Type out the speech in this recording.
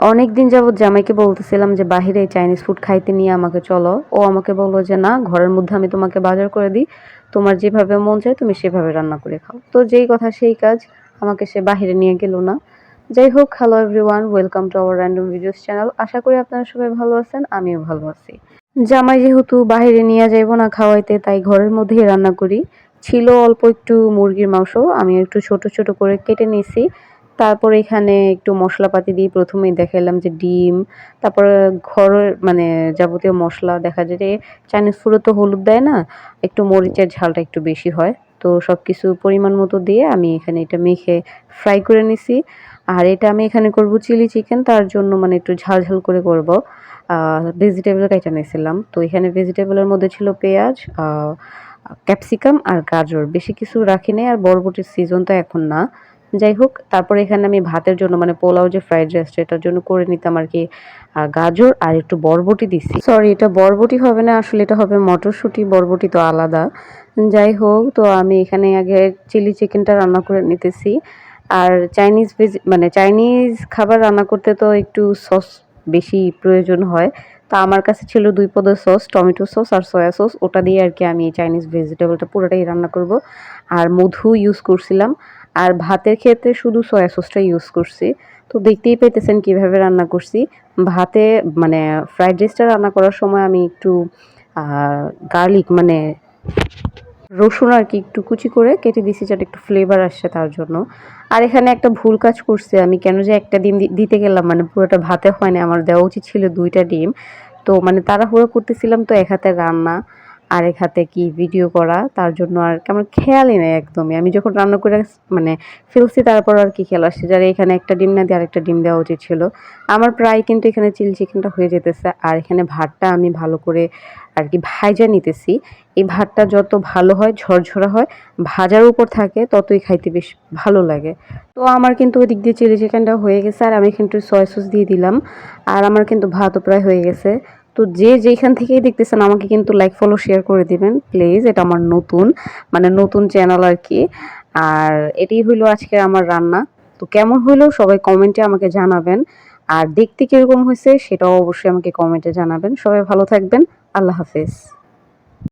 অনেক দিন যাবৎ জামাইকে বলতেছিলাম যে, বাহিরে চাইনিজ ফুড খাইতে নিয়ে আমাকে চলো। ও আমাকে বলল যে, না, ঘরের মধ্যে আমি তোমাকে বাজার করে দিই। তোমার যেভাবে মন চায় তুমি সেভাবে রান্না করে খাও। তো যেই কথা সেই কাজ আমাকে সে বাহিরে নিয়ে গেল না। যাই হোক hello everyone welcome to our random videos channel আশা করি আপনারা সবাই ভালো আছেন, আমিও ভালো আছি। জামাই যেহেতু বাহিরে নিয়ে যাইবো না খাওয়াইতে, তাই ঘরের মধ্যেই রান্না করি। ছিল অল্প একটু মুরগির মাংস আমি একটু ছোট ছোট করে কেটে নিয়েছি তারপর এখানে একটু মশলাপাতি দিয়ে প্রথমেই দেখালাম যে ডিম, তারপর ঘরের মানে যাবতীয় মশলা দেখা যায় যে চাইনিজ ফুডে তো হলুদ দেয় না, একটু মরিচের ঝালটা একটু বেশি হয়। তো সব কিছু পরিমাণ মতো দিয়ে আমি এখানে এটা মেখে ফ্রাই করে নিছি। আর এটা আমি এখানে করব চিলি চিকেন, তার জন্য মানে একটু ঝাল ঝাল করে করব। ভেজিটেবল কাইটা নিয়েছিলাম। তো এখানে ভেজিটেবলের মধ্যে ছিল পেঁয়াজ ক্যাপসিকাম আর গাজর। বেশি কিছু রাখি নাই আর বরবটির সিজন তো এখন না। যাই হোক তারপর এখানে আমি ভাতের জন্য মানে পোলাও যে ফ্রাইড রাইস এটার জন্য করে নিতাম আর কি গাজর আর একটু বরবটি দিছি। সরি এটা বরবটি হবে না, আসলে এটা হবে মটরশুঁটি, বরবটি তো আলাদা। যাই হোক তো আমি এখানে আগে চিলি চিকেনটা রান্না করে নিতেছি। আর চাইনিজ ভেজ মানে চাইনিজ খাবার রান্না করতে তো একটু সস বেশি প্রয়োজন হয়। তা আমার কাছে ছিল দুই পদের সস টমেটো সস আর সয়া সস ওটা দিয়ে আর কি আমি চাইনিজ ভেজিটেবলটা পুরোটাই রান্না করব। আর মধু ইউজ করছিলাম। আর ভাতের ক্ষেত্রে শুধু সয়া সসটা ইউজ করছি। তো দেখতেই পেতেছেন কীভাবে রান্না করছি। ভাতে মানে ফ্রাইড রাইসটা রান্না করার সময় আমি একটু গার্লিক মানে রসুন আর কি একটু কুচি করে কেটে দিছি যাতে একটু ফ্লেভার আসছে তার জন্য। আর এখানে একটা ভুল কাজ করছে আমি। কেন যে একটা ডিম দিতে গেলাম মানে পুরোটা ভাতে হয় না আমার দেওয়া উচিত ছিল দুইটা ডিম। তো মানে তাড়াহুড়ো করতেছিলাম তো এক হাতে রান্না। আরেক হাতে কি ভিডিও করা, তার জন্য আর আমার খেয়ালই নেই একদমই। আমি যখন রান্না করে মানে ফেলছি, তারপর আর কি খেয়াল আসছে যারা এখানে একটা ডিম না দিয়ে আরেকটা ডিম দেওয়া উচিত ছিল। আমার প্রায় কিন্তু এখানে চিলি চিকেনটা হয়ে যেতেছে, আর এখানে ভাতটা আমি ভালো করে আর কি ভাইজা নিতেছি। এই ভাতটা যত ভালো হয়, ঝরঝরা হয়, ভাজার উপর থাকে, ততই খাইতে বেশ ভালো লাগে। তো আমার কিন্তু ওই দিক দিয়ে চিলি চিকেনটা হয়ে গেছে, আর আমি কিন্তু সয়া সস দিয়ে দিলাম, আর আমার কিন্তু ভাতও প্রায় হয়ে গেছে। তো যে যেখান থেকেই দেখতেছেন আমাকে কিন্তু লাইক ফলো শেয়ার করে দিবেন। প্লিজ এটা আমার নতুন মানে নতুন চ্যানেল আর কি। আর এটাই হইল আজকে আমার রান্না। তো কেমন হইল সবাই কমেন্টে আমাকে জানাবেন। আর দেখতে কীরকম হয়েছে সেটাও অবশ্যই আমাকে কমেন্টে জানাবেন। সবাই ভালো থাকবেন। আল্লাহ হাফেজ।